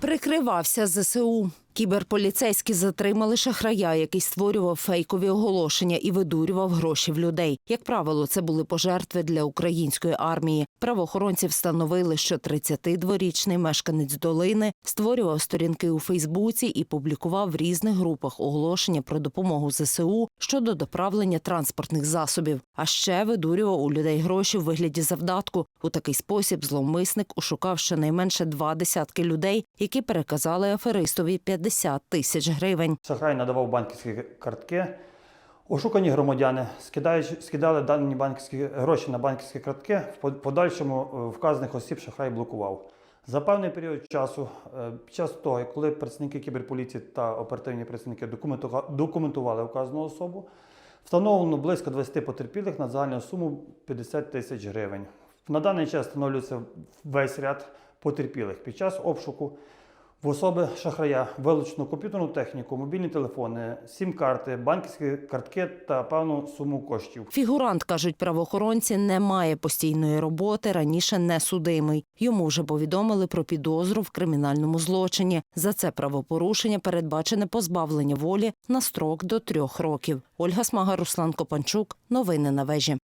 Прикривався ЗСУ. Кіберполіцейські затримали шахрая, який створював фейкові оголошення і видурював гроші в людей. Як правило, це були пожертви для української армії. Правоохоронці встановили, що 32-річний мешканець долини створював сторінки у Фейсбуці і публікував в різних групах оголошення про допомогу ЗСУ щодо доправлення транспортних засобів. А ще видурював у людей гроші в вигляді завдатку. У такий спосіб зловмисник ошукав щонайменше два десятки людей, які переказали аферистові 50 тисяч гривень. Шахрай надавав банківські картки. Ошукані громадяни скидали дані банківські гроші на банківські картки. В подальшому е, вказаних осіб шахрай блокував. За певний період часу, е, під час того, коли працівники кіберполіції та оперативні працівники документували вказану особу, встановлено близько 20 потерпілих на загальну суму 50 тисяч гривень. На даний час встановлюється весь ряд потерпілих. Під час обшуку в особи шахрая вилучено комп'ютерну техніку, мобільні телефони, сім-карти, банківські картки та певну суму коштів. Фігурант, кажуть правоохоронці, не має постійної роботи, раніше не судимий. Йому вже повідомили про підозру в кримінальному злочині. За це правопорушення передбачене позбавлення волі на строк до трьох років. Ольга Смага, Руслан Копанчук. Новини на вежі.